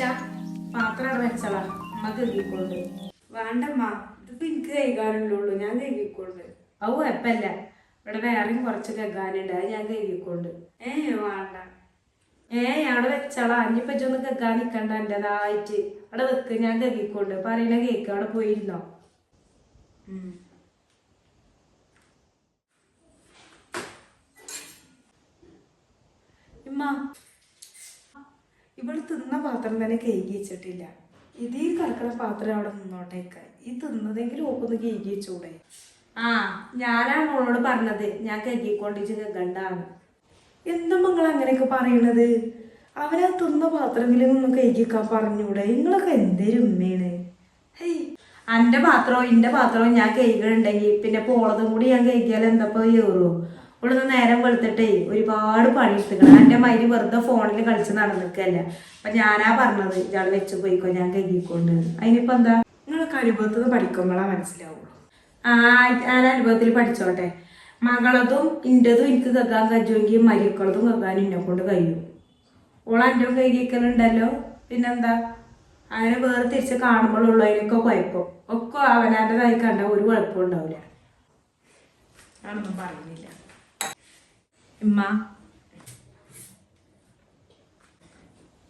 പാത്രം അവിടെ വെച്ചളാ. അമ്മ കഴുകിക്കൊണ്ട്. വേണ്ടമ്മ ഇതിപ്പോ എനിക്ക് കഴുകാനുള്ളൂ ഞാൻ കഴുകിക്കൊണ്ട്. അത് കുഴപ്പമില്ല ഇവിടെ വേറെയും കുറച്ച് കെഗാനുണ്ട് അത് ഞാൻ കഴുകിക്കൊണ്ട്. ഏ വേണ്ട. ഏ അവിടെ വെച്ചളാ. ഇജ്ജ് ഒന്ന് കെഗാൻ നിക്കണ്ട എന്റെതായിട്ട് അവിടെ വെക്ക് ഞാൻ കഴുകിക്കൊണ്ട്. പറയണ കേക്ക് അവിടെ പോയിരുന്നോ? ഉം. ഇവൾ തിന്ന പാത്രം തന്നെ കഴുകി വെച്ചിട്ടില്ല. ഇതീ കറക്കണ പാത്രം അവിടെ നിന്നോട്ടേക്ക് ഈ തിന്നതെങ്കിലും ഓക്കൊന്ന് കഴുകി വെച്ചൂടെ. ആ ഞാനാണ് മോളോട് പറഞ്ഞത്. ഞാൻ കഴുകിക്കൊണ്ടിച്ച് കണ്ടാണ് എന്തും നിങ്ങൾ അങ്ങനെയൊക്കെ പറയണത്? അവനാ തിന്ന പാത്രമെങ്കിലും ഒന്ന് കഴുകിക്കാൻ പറഞ്ഞൂടെ. നിങ്ങളൊക്കെ എന്തേലും ഉമ്മയാണ്. ഹേയ്. അന്റെ പാത്രവും ഇന്റെ പാത്രവും ഞാൻ കഴുകണുണ്ടെങ്കിൽ പിന്നെ പോളതും കൂടി ഞാൻ കഴുകിയാൽ എന്തപ്പോ ഏറുമോ ഇവിടുന്ന് നേരം വെളുത്തിട്ടേ ഒരുപാട് പണി എടുത്തുക്കണം എന്റെ മൈര് വെറുതെ ഫോണിൽ കളിച്ച് നടന്നിക്കല്ല അപ്പൊ ഞാനാ പറഞ്ഞത് ഇയാൾ വെച്ച് പോയിക്കോ ഞാൻ കഴുകിക്കൊണ്ട് അതിനിപ്പോ എന്താ? നിങ്ങളൊക്കെ അനുഭവത്തിൽ പഠിക്കുമ്പോഴാ മനസ്സിലാവുള്ളൂ. ആ ഞാൻ അനുഭവത്തിൽ പഠിച്ചോട്ടെ. മകളതും ഇന്റതും എനിക്ക് കേൾക്കാൻ കഴിയുമെങ്കിൽ മരിക്കളതും കേൾക്കാൻ എന്നെ കൊണ്ട് കഴിയും. ഓൾ എന്റെ കൈകിക്കലുണ്ടല്ലോ പിന്നെന്താ? അങ്ങനെ വേറെ തിരിച്ച് കാണുമ്പോഴുള്ളൂ അതിനൊക്കെ കുഴപ്പം. ഒക്കെ അവനാന്റെതായി കണ്ട ഒരു കുഴപ്പമുണ്ടാവില്ല ഉണ്ടാവില്ല. ഞാനൊന്നും പറയുന്നില്ല. ഉമ്മ.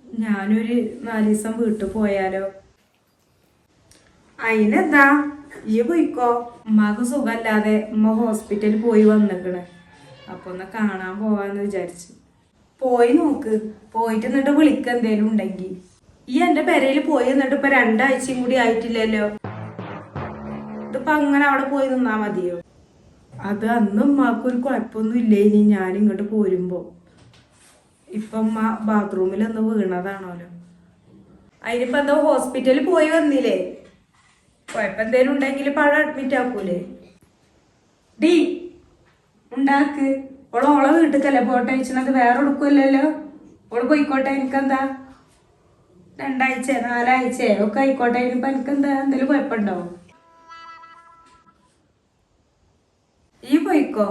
ഞാനൊരു നാല് ദിവസം വീട്ടിൽ പോയാലോ? അതിനെന്താ ഈ പോയിക്കോ. ഉമ്മാക്ക് സുഖമല്ലാതെ ഉമ്മ ഹോസ്പിറ്റലിൽ പോയി വന്നിക്കണ്. അപ്പൊ ഒന്ന് കാണാൻ പോവാന്ന് വിചാരിച്ചു. പോയി നോക്ക്. പോയിട്ട് എന്നിട്ട് വിളിക്ക എന്തേലും ഉണ്ടെങ്കിൽ ഈ എന്റെ പെരയിൽ പോയി എന്നിട്ട് ഇപ്പൊ രണ്ടാഴ്ചയും കൂടി ആയിട്ടില്ലല്ലോ. ഇതിപ്പോ അങ്ങനെ അവിടെ പോയി നിന്നാ മതിയോ? അത് അന്ന് ഉമ്മാക്കൊരു കുഴപ്പമൊന്നും ഇല്ല ഇനി ഞാൻ ഇങ്ങോട്ട് പോരുമ്പോ. ഇപ്പം ബാത്റൂമിൽ ഒന്ന് വീണതാണല്ലോ അതിനിപ്പോ എന്തോ ഹോസ്പിറ്റലിൽ പോയി വന്നില്ലേ. കുഴപ്പം എന്തേലും ഉണ്ടെങ്കിൽ പഴം അഡ്മിറ്റ് ആക്കൂലേ. ഡി ഉണ്ടാക്ക്. ഓൾ ഓളെ വീട്ടിക്കല്ലേ പോട്ടെ അയച്ചത് വേറെ എടുക്കുമല്ലോ ഓൾ പോയിക്കോട്ടെ എനിക്കെന്താ? രണ്ടാഴ്ച നാലാഴ്ച ഒക്കെ ആയിക്കോട്ടെ ഇനിയിപ്പോ എനിക്കെന്താ? എന്തെങ്കിലും കുഴപ്പമുണ്ടാവും പോയിക്കോ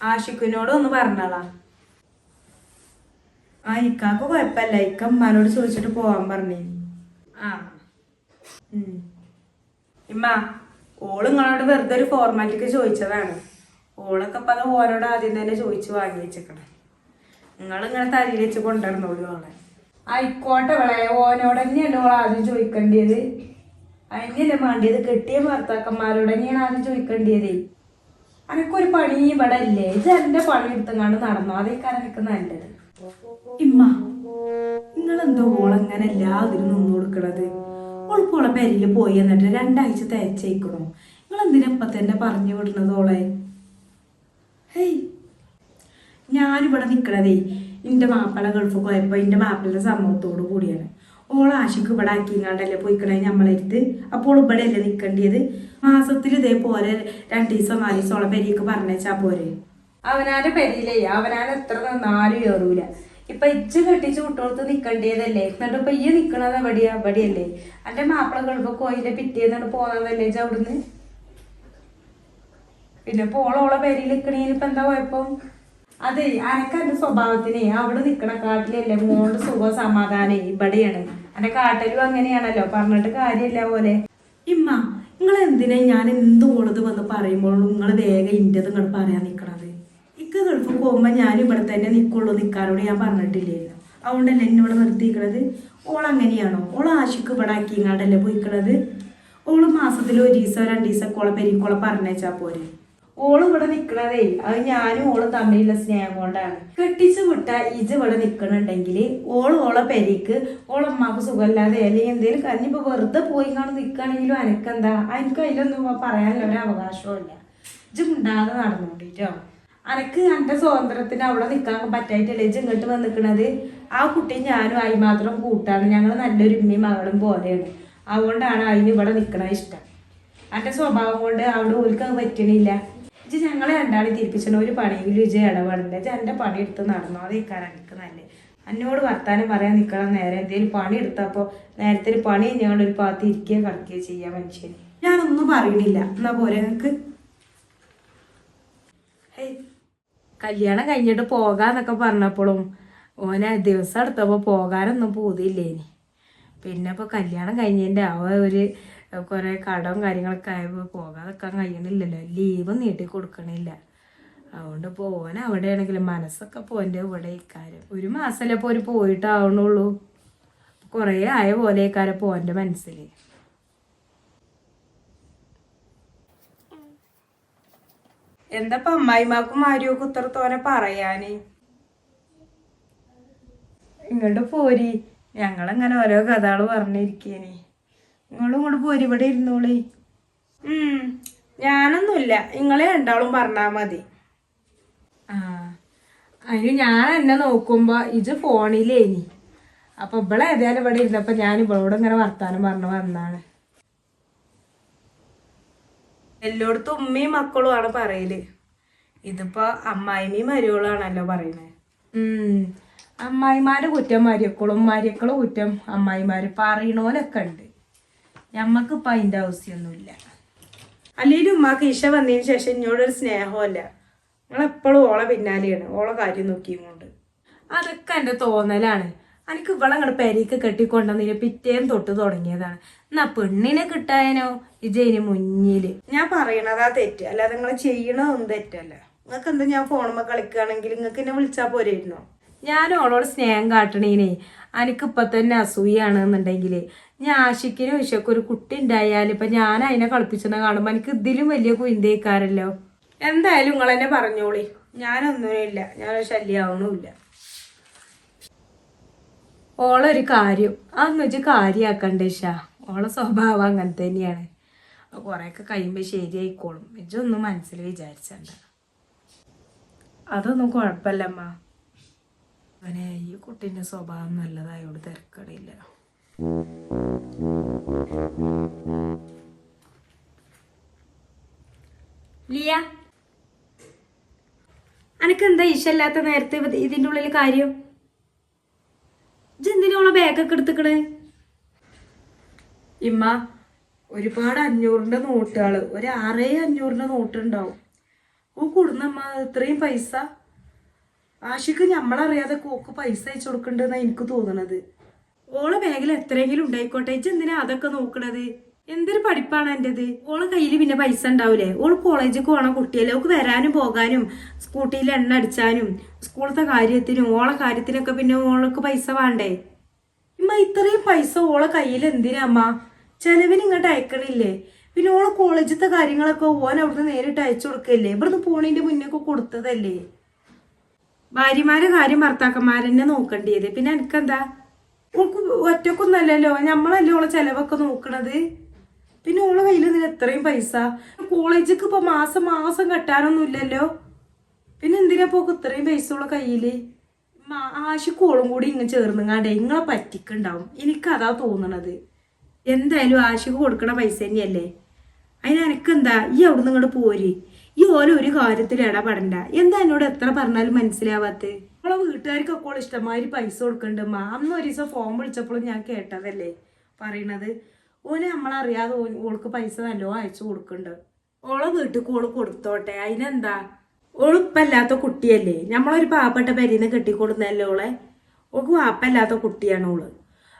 ആഷിഖിനോട് ഒന്ന് പറഞ്ഞോളാം. ആ ഇക്കാക്ക് കുഴപ്പമില്ല. ഇക്ക ചോദിച്ചിട്ട് പോവാൻ പറഞ്ഞേ ആ. ഇമ്മ ഓൾ നിങ്ങളോട് വെറുതെ ഒരു ഫോർമാലിറ്റിക്ക് ചോദിച്ചതാണ്. ഓളൊക്കെ ഇപ്പൊ അത് ഓരോട് ആദ്യം തന്നെ ചോദിച്ച് വാങ്ങി വെച്ചേക്കണം. നിങ്ങൾ ഇങ്ങനെ തലയിൽ വെച്ച് കൊണ്ടുവരണോളൂ ഓളെ ആയിക്കോട്ടെ അവളെ ഓനോട് തന്നെയല്ലേ ഓൾ ആദ്യം ചോദിക്കേണ്ടത് അതിനല്ലേ വേണ്ടിയത് കെട്ടിയ ഭർത്താക്കന്മാരോട് തന്നെയാണ് ആദ്യം ചോദിക്കേണ്ടത് അനക്കൊരു പണി ഇവിടെ ഇല്ലേ ഇത് എന്റെ പണി എടുത്തങ്ങാണ്ട് നടന്നോ? അതേക്കാരം എനിക്ക് നല്ലത്. ഇമ്മ നിങ്ങൾ നിങ്ങളെന്തോ ഓളങ്ങനെ എല്ലാതിനും നിന്ന് കൊടുക്കണത്? ഓൾപ്പോളെ പെരിൽ പോയി എന്നിട്ട് രണ്ടാഴ്ച തേച്ചേക്കണോ? നിങ്ങൾ എന്തിനാ ഇപ്പൊ തന്നെ പറഞ്ഞു വിടണത് ഓളെ? ഹേയ് ഞാനിവിടെ നിൽക്കണതേ എന്റെ മാപ്പിള ഗൾഫ് പോയപ്പോൾ എന്റെ മാപ്പിളുടെ സമ്മതത്തോടു കൂടിയാണ്. ഓൾ ആശിക്ക് ഇവിടെ ആക്കിങ്ങാണ്ടല്ലേ പോയിക്കണേ നമ്മളെടുത്ത് അപ്പോൾ ഇവിടെ അല്ലേ നിൽക്കേണ്ടത് മാസത്തിൽ ഇതേപോലെ രണ്ട് ദിവസം നാല് ദിവസം ഓളെ പെരിയൊക്കെ പറഞ്ഞേച്ചാ പോരെ. അവനാന്റെ പെരിയിലേ അവനാൻ എത്ര നിന്നാലും ഏറൂല. ഇപ്പൊ ഇച്ച് കെട്ടിച്ച് കുട്ടികൾക്ക് നിക്കണ്ടേതല്ലേ എന്നിട്ട് ഇപ്പൊ ഈ നിക്കണത് എവിടെയാ? എവിടെയല്ലേ എന്റെ മാപ്പിള ഗൾഫ് കോയിലെ പിറ്റേന്നാണ് പോന്നതല്ലേ അവിടുന്ന്? പിന്നെ പോളോളെ പേരിൽ നിക്കണേന് ഇപ്പൊ എന്താ കുഴപ്പം? അതെ അനക്ക് എന്റെ സ്വഭാവത്തിനെ അവിടെ നിക്കണ കാട്ടിലല്ലേ മോളുടെ സുഖ സമാധാനം ഇവിടെയാണ്. എന്റെ കാട്ടലും അങ്ങനെയാണല്ലോ. പറഞ്ഞിട്ട് കാര്യമില്ല പോലെ. ഇമ്മ നിങ്ങൾ എന്തിനാ ഞാൻ എന്ത് ഓളത് വന്ന് പറയുമ്പോൾ നിങ്ങൾ വേഗം ഇന്റത് നിങ്ങൾ പറയാൻ നിക്കണത്? ഇക്ക് ഗൾഫ് പോകുമ്പോ ഞാൻ ഇവിടെ തന്നെ നിൽക്കുള്ളൂ നിക്കാനോട് ഞാൻ പറഞ്ഞിട്ടില്ലേ. അതുകൊണ്ടല്ലേ എന്നോട് ഇവിടെ നിർത്തിയിരിക്കണത്? ഓൾ അങ്ങനെയാണോ? ഓൾ ആശുക്ക് ഇവിടെ ആക്കിങ്ങാണ്ടല്ലേ പോയിക്കണത്? ഓൾ മാസത്തിൽ ഒരു ദിവസം രണ്ട് ദിവസം ഓളെ പെരിക്കോളെ പറഞ്ഞേച്ചാ പോരെ. ഓൾ ഇവിടെ നിക്കണതേ അത് ഞാനും ഓളും തമ്മിലുള്ള സ്നേഹം കൊണ്ടാണ്. കെട്ടിച്ചു വിട്ട ഇജ് ഇവിടെ നിക്കണുണ്ടെങ്കിൽ ഓൾ ഓളെ പെരിക്ക് ഓളമ്മക്ക് സുഖമില്ലാതെ അല്ലെങ്കിൽ എന്തെങ്കിലും കഞ്ഞിപ്പോ വെറുതെ പോയി കാണും നിൽക്കുകയാണെങ്കിലും അനക്കെന്താ? എനിക്ക് അതിലൊന്നും പറയാനുള്ള ഒരു അവകാശമില്ല ഇജ് മുണ്ടാതെ നടന്നോണ്ടിട്ടോ. അനക്ക് എന്റെ സ്വാതന്ത്ര്യത്തിന് അവിടെ നിൽക്കാൻ പറ്റായിട്ടല്ലേ ഇജ് ഇങ്ങോട്ട് വന്നിക്കണത്? ആ കുട്ടി ഞാനും ആയി മാത്രം കൂട്ടാണ്. ഞങ്ങൾ നല്ലൊരു ഉമ്മയും മകളും പോലെയാണ്. അതുകൊണ്ടാണ് അതിന് ഇവിടെ നിൽക്കണത് ഇഷ്ടം. എന്റെ സ്വഭാവം കൊണ്ട് അവിടെ ഓൽക്ക് പറ്റണില്ല. ഇജ്ജ് ഞങ്ങളെ രണ്ടാളെ തിരിപ്പിച്ചണ ഒരു പണിയെങ്കിലും ഇജ്ജ് ഇടപെടില്ല. ഇജ്ജ് എന്റെ പണി എടുത്ത് നടന്നോ നിൽക്കാൻ എനിക്ക് എന്നോട് വർത്താനം പറയാൻ നിൽക്കണം നേരെ എന്തെങ്കിലും പണി എടുത്തപ്പോൾ നേരത്തെ ഒരു പണി ഞങ്ങൾ ഒരു ഭാഗത്ത് ഇരിക്കുകയോ ചെയ്യാൻ മനുഷ്യൻ ഞാനൊന്നും പറയണില്ല. എന്നാ പോരെ നിങ്ങൾക്ക് കല്യാണം കഴിഞ്ഞിട്ട് പോകാന്നൊക്കെ പറഞ്ഞപ്പോഴും ഓനെ ദിവസം എടുത്തപ്പോൾ പോകാനൊന്നും പോതില്ലേ പിന്നെ ഇപ്പോൾ കല്യാണം കഴിഞ്ഞതിന്റെ അവ ഒരു കുറേ കടവും കാര്യങ്ങളൊക്കെ ആയപ്പോൾ പോകാതെക്കാൻ കഴിയണില്ലല്ലോ. ലീവ് നീട്ടി കൊടുക്കണില്ല. അതുകൊണ്ട് പോവാൻ അവിടെയാണെങ്കിലും മനസ്സൊക്കെ പോന്റെ ഇവിടെ ഇക്കാര്യം ഒരു മാസമല്ലേ ഇപ്പോൾ ഒരു പോയിട്ടാവണുള്ളൂ. കുറേ ആയ പോലെ ഇക്കാരം പോന്റെ മനസ്സിൽ എന്താ അമ്മായിമാക്കും മാരിയൊക്കെ ഉത്തരത്തോനെ പറയാന്? ഇങ്ങോട്ട് പോരി. ഞങ്ങളങ്ങനെ ഓരോ കഥകൾ പറഞ്ഞിരിക്കേനി. നിങ്ങളും ഇങ്ങോട്ട് പോരി ഇവിടെ ഇരുന്നോളി. ഞാനൊന്നുമില്ല. നിങ്ങളെ രണ്ടാളും പറഞ്ഞാ മതി. ആ അതിന് ഞാൻ എന്നെ നോക്കുമ്പോ ഇത് ഫോണിലേനി അപ്പൊ ഇവിടെ ഏതായാലും ഇവിടെ ഇരുന്നപ്പോ ഞാൻ ഇവളോട് ഇങ്ങനെ വർത്താനം പറഞ്ഞു വന്നാണ്. എല്ലായിടത്തും ഉമ്മയും മക്കളും ആണ് പറയൽ. ഇതിപ്പോ അമ്മായിമ്മയും മരുവളാണല്ലോ പറയുന്നത് അമ്മായിമാരെ അമ്മായിമാര് കുറ്റം മരിയക്കളും മരിയക്കളും കുറ്റം അമ്മായിമാര് പറയണോലൊക്കെ ഉണ്ട്. ഞമ്മക്കിപ്പോ അതിന്റെ ആവശ്യമൊന്നുമില്ല അല്ലെങ്കിൽ ഉമ്മാക്ക് ഇഷ വന്നതിന് ശേഷം എന്നോടൊരു സ്നേഹമല്ല നിങ്ങളെപ്പോഴും ഓളെ പിന്നാലെയാണ്. ഓളെ കാര്യം നോക്കിയും കൊണ്ട് അതൊക്കെ എന്റെ തോന്നലാണ്. എനിക്ക് ഇവിടെ അങ്ങോട്ട് പെരേക്ക് കെട്ടിക്കൊണ്ടുവന്നതിന് പിറ്റേന്ന് തൊട്ട് തുടങ്ങിയതാണ്. എന്നാ പെണ്ണിനെ കിട്ടായനോ ഇജയിന് മുന്നിൽ. ഞാൻ പറയണതാ തെറ്റ്. അല്ലാതെ നിങ്ങൾ ചെയ്യണതൊന്നും തെറ്റല്ല. നിങ്ങൾക്ക് എന്താ ഞാൻ ഫോണുമ്പോ കളിക്കുകയാണെങ്കിൽ നിങ്ങൾക്ക് എന്നെ വിളിച്ചാൽ പോരായിരുന്നോ ഞാൻ ഓളോട് സ്നേഹം കാട്ടണീനെ. എനിക്കിപ്പൊ തന്നെ അസൂയാണ് എന്നുണ്ടെങ്കിൽ ഞാൻ ആശിക്കിനും വിഷയക്ക് ഒരു കുട്ടി ഉണ്ടായാൽ ഇപ്പൊ ഞാൻ അതിനെ കളിപ്പിച്ചെന്ന് കാണുമ്പോൾ എനിക്ക് ഇതിലും വലിയ കുയിന്തേക്കാരല്ലോ എന്തായാലും നിങ്ങൾ എന്നെ പറഞ്ഞോളി. ഞാനൊന്നുമില്ല ഞാനൊരു ശല്യമാവണമില്ല ഓളൊരു കാര്യം. അതൊന്നും വെച്ച് കാര്യമാക്കണ്ടേ ഷാ ഓളെ സ്വഭാവം അങ്ങനെ തന്നെയാണ്. കുറേയൊക്കെ കഴിയുമ്പോൾ ശരിയായിക്കോളും. ഇജൊന്നും മനസ്സിൽ വിചാരിച്ചണ്ട. അതൊന്നും കുഴപ്പമില്ലമ്മ അവനെ ഈ കുട്ടീന്റെ സ്വഭാവം നല്ലതായോട് തിരക്കടയില്ല. ലിയ? അനക്കെന്താ ഇഷ്ടല്ലാത്ത നേരത്തെ ഇതിന്റെ ഇതിന്റെ ഉള്ളിൽ കാര്യം? ഇജെന്തിനോളെ ബാഗൊക്കെ എടുത്തുക്കണേ? ഇമ്മ ഒരുപാട് അഞ്ഞൂറിന്റെ നോട്ടുകൾ. ഒരു ആറേ അഞ്ഞൂറിന്റെ നോട്ട് ഉണ്ടാവും ഓ കൊടുന്നമ്മ ഇത്രയും പൈസ? ആഷിക്ക് നമ്മളറിയാതെ കോക്ക് പൈസ അയച്ചു കൊടുക്കണ്ടെന്നാ എനിക്ക് തോന്നണത്. ഓളെ ബാഗിൽ എത്രയെങ്കിലും ഉണ്ടായിക്കോട്ടെ. ഇജ്ജ് എന്തിനാ അതൊക്കെ നോക്കണത്? എന്തൊരു പഠിപ്പാണ് എന്റെത് ഓളെ കയ്യിൽ പിന്നെ പൈസ ഉണ്ടാവൂലേ? ഓൾ കോളേജിൽ പോണ കുട്ടിയല്ലേ? ഓക്ക് വരാനും പോകാനും സ്കൂട്ടിയിൽ എണ്ണ അടിച്ചാനും സ്കൂളത്തെ കാര്യത്തിനും ഓളെ കാര്യത്തിനൊക്കെ പിന്നെ ഓൾക്ക് പൈസ വേണ്ടേ? ഇമ്മ ഇത്രയും പൈസ ഓളെ കയ്യിൽ എന്തിനാ അമ്മ? ചെലവിന് ഇങ്ങോട്ട് അയക്കണില്ലേ? പിന്നെ ഓളെ കോളേജിലത്തെ കാര്യങ്ങളൊക്കെ ഓൻ അവിടുന്ന് നേരിട്ട് അയച്ചു കൊടുക്കല്ലേ? ഇവിടുന്ന് പോണതിന്റെ മുന്നേക്ക് കൊടുത്തതല്ലേ? ഭാര്യമാരെ കാര്യം ഭർത്താക്കന്മാരെന്നെ നോക്കേണ്ടിയത്. പിന്നെ എനിക്കെന്താ? ഓൾക്ക് ഒറ്റക്കൊന്നല്ലല്ലോ നമ്മളല്ലേ ഓളെ ചെലവൊക്കെ നോക്കണത്? പിന്നെ ഓളെ കയ്യിൽ നിന്ന് എത്രയും പൈസ? കോളേജിക്ക് ഇപ്പൊ മാസം മാസം കെട്ടാനൊന്നും ഇല്ലല്ലോ പിന്നെ എന്തിനാ പോക്ക് ഇത്രയും പൈസ ഉള്ള കയ്യിൽ? ആശിക്കോളും കൂടി ഇങ്ങനെ ചേർന്നുങ്ങാണ്ടേ ഇങ്ങളെ പറ്റിക്കുണ്ടാവും. എനിക്കതാ തോന്നണത്. എന്തായാലും ആശിക്ക് കൊടുക്കണ പൈസ തന്നെയല്ലേ? അതിന് എനക്കെന്താ? ഈ അവിടുന്ന് ഇങ്ങോട്ട് പോര്. ഈ ഓല ഒരു കാര്യത്തിൽ ഇടപെടണ്ട. എന്താ എന്നോട് എത്ര പറഞ്ഞാലും മനസ്സിലാവാത്ത? നമ്മളെ വീട്ടുകാർക്കൊക്കെ ഓൾ ഇഷ്ടമാതിരി പൈസ കൊടുക്കണ്ട് അന്ന് ഒരു ദിവസം ഫോൺ വിളിച്ചപ്പോഴും ഞാൻ കേട്ടതല്ലേ പറയണത്. ഓന് നമ്മളറിയാതെ ഓൾക്ക് പൈസ നല്ലോ അയച്ചു കൊടുക്കണ്ട്. ഓളെ വീട്ടിൽ ഓൾ കൊടുത്തോട്ടെ. അതിനെന്താ? ഓളിപ്പല്ലാത്ത കുട്ടിയല്ലേ. നമ്മളൊരു പാവപ്പെട്ട പെരീന്ന് കെട്ടിക്കൊടുന്നല്ലേ ഓളെ? ഓൾക്ക് വാപ്പല്ലാത്ത കുട്ടിയാണ് ഓൾ.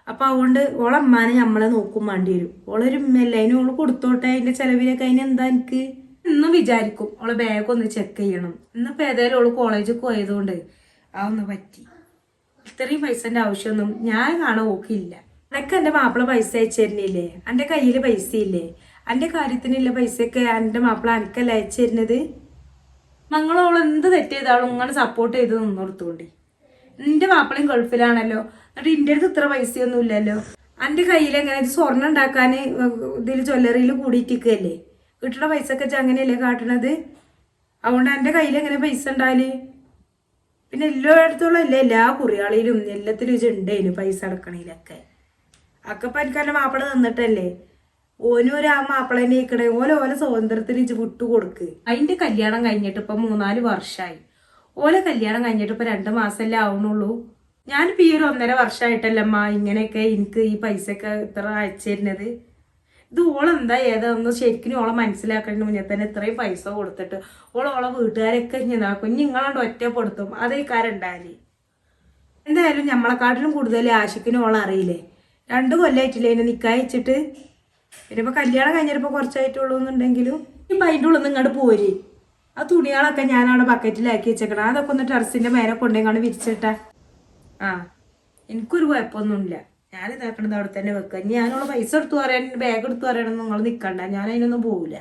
അപ്പൊ അതുകൊണ്ട് ഓളമ്മാനെ നമ്മളെ നോക്കും വേണ്ടി വരും. ഓളൊരു ഉമ്മയല്ലേ? അതിന് ഓൾ കൊടുത്തോട്ടെ? അതിന്റെ ചെലവിലൊക്കെ അതിനെന്താ എനിക്ക്? ഇന്നും വിചാരിക്കും ഓളെ ബാഗ് ഒന്ന് ചെക്ക് ചെയ്യണം. ഇന്നിപ്പോ ഏതായാലും ഓൾ കോളേജിൽ പോയതുകൊണ്ട് ഒന്ന് പറ്റി. ഇത്രയും പൈസന്റെ ആവശ്യമൊന്നും ഞാൻ കാണാൻ ഓക്കില്ല അനക്ക് എന്റെ മാപ്പിള പൈസ അയച്ചു എന്റെ കയ്യിൽ പൈസ ഇല്ലേ കാര്യത്തിനുള്ള പൈസയൊക്കെ എന്റെ മാപ്പിള എനിക്കല്ല അയച്ചു തരുന്നത് അവൾ എന്ത് തെറ്റ് ചെയ്താലും ഇങ്ങനെ സപ്പോർട്ട് ചെയ്ത് നിന്നോർത്തോണ്ടി നിന്റെ മാപ്പിളയും ഗൾഫിലാണല്ലോ. എന്നിട്ട് ഇന്റെ അടുത്ത് ഇത്ര പൈസയൊന്നും ഇല്ലല്ലോ. എന്റെ കയ്യിൽ എങ്ങനെ സ്വർണം ഉണ്ടാക്കാൻ ഇതിൽ ജ്വല്ലറിയിൽ കൂടിയിട്ടിരിക്കല്ലേ കിട്ടുന്ന പൈസ ഒക്കെ അങ്ങനെയല്ലേ കാട്ടണത്? അതുകൊണ്ട് എന്റെ കയ്യിൽ എങ്ങനെ പൈസ ഉണ്ടാൽ പിന്നെ എല്ലായിടത്തോളം അല്ലേ എല്ലാ കുറിയാളിലും എല്ലാത്തിലും ഇത് ഉണ്ടേനു പൈസ അടക്കണേലൊക്കെ. ഒക്കെ ഇപ്പം എനിക്ക് എന്റെ മാപ്പിള നിന്നിട്ടല്ലേ ഓനും ഒരു ആ മാപ്പിളേനെ ഇക്കണേ ഓലെ ഓല സ്വാതന്ത്ര്യത്തിന് ഇച്ച് വിട്ടു കൊടുക്ക്. അതിന്റെ കല്യാണം കഴിഞ്ഞിട്ട് ഇപ്പം മൂന്നാൽ വർഷമായി ഓലെ കല്യാണം കഴിഞ്ഞിട്ട് ഇപ്പം രണ്ട് മാസമല്ലേ ആവണുള്ളൂ ഞാനിപ്പോൾ ഈ ഒരു ഒന്നര വർഷമായിട്ടല്ലമ്മ ഇങ്ങനെയൊക്കെ എനിക്ക് ഈ പൈസ ഒക്കെ ഇത്ര അയച്ചു തരുന്നത്. ഇത് ഓളെന്താ ഏതാന്ന് ശരിക്കും ഓളെ മനസ്സിലാക്കേണ്ട മുന്നേ തന്നെ ഇത്രയും പൈസ കൊടുത്തിട്ട്. ഓളെ ഓളെ വീട്ടുകാരൊക്കെ ഇതാക്കും നിങ്ങളാണ്ട് ഒറ്റപ്പെടുത്തും. അതേ കാരുണ്ടായാലേ എന്തായാലും നമ്മളെക്കാട്ടിലും കൂടുതൽ ആശിക്കിന് ഓളെ അറിയില്ലേ? രണ്ട് കൊല്ലമായിട്ടില്ലേ എന്നെ നിക്കായിച്ചിട്ട് പിന്നെ കല്യാണം കഴിഞ്ഞപ്പോൾ കുറച്ചായിട്ടുള്ളൂ എന്നുണ്ടെങ്കിലും ഇപ്പം അതിന്റെ ഉള്ളിൽ നിന്ന് ഇങ്ങോട്ട് പോരി. ആ തുണികളൊക്കെ ഞാൻ അവിടെ ബക്കറ്റിലാക്കി വെച്ചേക്കണം. അതൊക്കെ ഒന്ന് ടെറസിന്റെ മേലെ കൊണ്ടുപോയി വിരിച്ചിട്ടാ. ആ എനിക്കൊരു കുഴപ്പമൊന്നുമില്ല. ഞാൻ ഇതാക്കണത് അവിടെ തന്നെ വെക്കുക. ഇനി ഞാനുള്ള പൈസ എടുത്തു പറയാൻ ബാഗ് എടുത്തു പറയണം നിങ്ങൾ നിൽക്കണ്ട ഞാൻ അതിനൊന്നും പോവില്ല.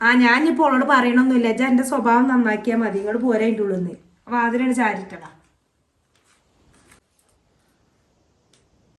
ആ ഞാനിപ്പോൾ അവളോട് പറയണമൊന്നുമില്ല ഞാൻ എന്റെ സ്വഭാവം നന്നാക്കിയാൽ മതി. ഇങ്ങോട്ട് പോരാ അതിന്റെ ഉള്ളിൽ നിന്ന്. അപ്പോൾ അതിനാണ് ചാരിട്ടടാ